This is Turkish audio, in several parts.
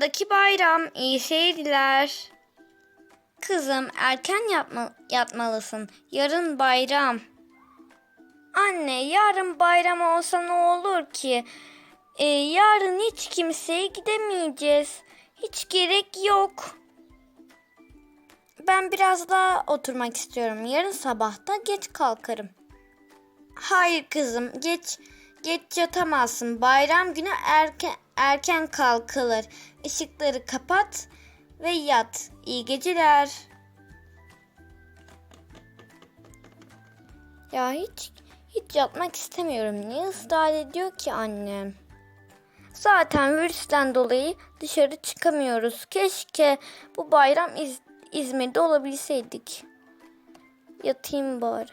Nisan'daki bayram. İyi seyirler. Kızım erken yapma, yatmalısın. Yarın bayram. Anne yarın bayram olsa ne olur ki? Ee, yarın hiç kimseye gidemeyeceğiz. Hiç gerek yok. Ben biraz daha oturmak istiyorum. Yarın sabah da geç kalkarım. Hayır kızım, geç geç yatamazsın. Bayram günü erken erken kalkılır. Işıkları kapat ve yat. İyi geceler. Ya hiç hiç yatmak istemiyorum. Niye ısrar ediyor ki annem? Zaten virüsten dolayı dışarı çıkamıyoruz. Keşke bu bayram İz- İzmir'de olabilseydik. Yatayım bari.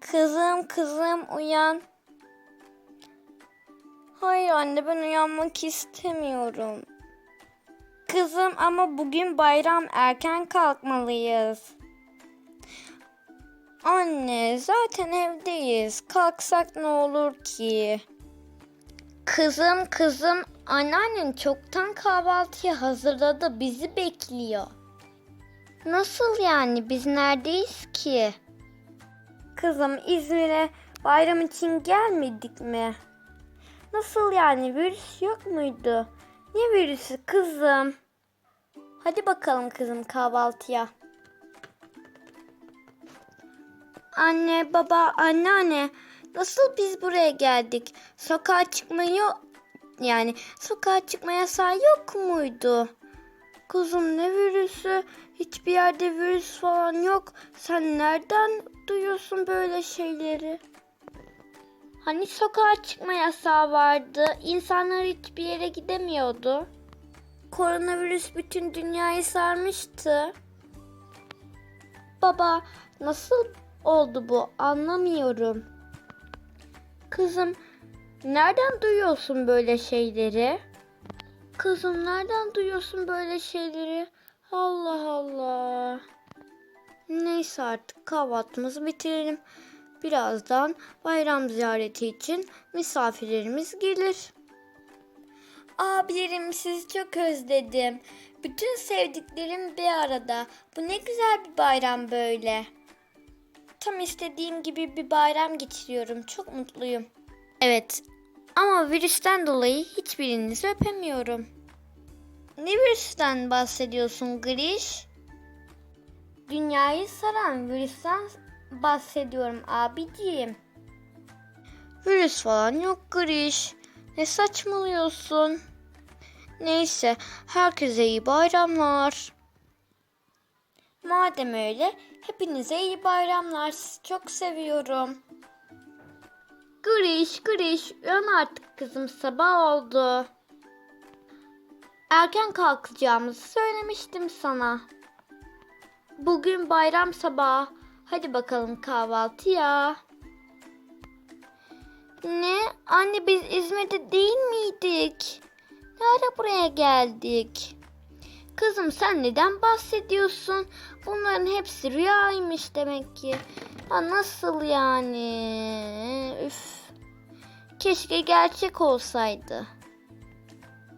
Kızım kızım uyan. Hayır anne ben uyanmak istemiyorum. Kızım ama bugün bayram erken kalkmalıyız. Anne zaten evdeyiz. Kalksak ne olur ki? Kızım kızım anneannen çoktan kahvaltıyı hazırladı bizi bekliyor. Nasıl yani biz neredeyiz ki? Kızım İzmir'e bayram için gelmedik mi? Nasıl yani virüs yok muydu? Ne virüsü kızım? Hadi bakalım kızım kahvaltıya. Anne, baba, anneanne nasıl biz buraya geldik? Sokağa çıkmayı yani sokağa çıkma yasağı yok muydu? Kuzum ne virüsü? Hiçbir yerde virüs falan yok. Sen nereden duyuyorsun böyle şeyleri? Hani sokağa çıkma yasağı vardı. İnsanlar hiçbir yere gidemiyordu. Koronavirüs bütün dünyayı sarmıştı. Baba nasıl oldu bu anlamıyorum. Kızım nereden duyuyorsun böyle şeyleri? Kızım nereden duyuyorsun böyle şeyleri? Allah Allah. Neyse artık kahvaltımızı bitirelim. Birazdan bayram ziyareti için misafirlerimiz gelir. Abilerim sizi çok özledim. Bütün sevdiklerim bir arada. Bu ne güzel bir bayram böyle. Tam istediğim gibi bir bayram geçiriyorum. Çok mutluyum. Evet ama virüsten dolayı hiçbirinizi öpemiyorum. Ne virüsten bahsediyorsun Griş? Dünyayı saran virüsten bahsediyorum abiciğim. Virüs falan yok Griş. Ne saçmalıyorsun? Neyse herkese iyi bayramlar. Madem öyle hepinize iyi bayramlar. Sizi çok seviyorum. Griş Griş uyan artık kızım sabah oldu. Erken kalkacağımızı söylemiştim sana. Bugün bayram sabahı. Hadi bakalım kahvaltıya. Ne? Anne biz İzmir'de değil miydik? Ne ara buraya geldik? Kızım sen neden bahsediyorsun? Bunların hepsi rüyaymış demek ki. Ha nasıl yani? Üf. Keşke gerçek olsaydı.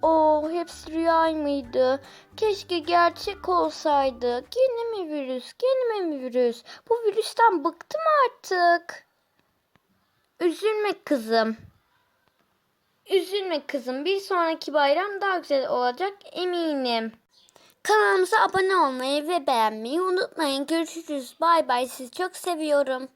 Oo hepsi rüya mıydı? Keşke gerçek olsaydı. Gene mi virüs? Gene mi virüs? Bu virüsten bıktım artık. Üzülme kızım. Üzülme kızım. Bir sonraki bayram daha güzel olacak eminim. Kanalımıza abone olmayı ve beğenmeyi unutmayın. Görüşürüz. Bay bay. Sizi çok seviyorum.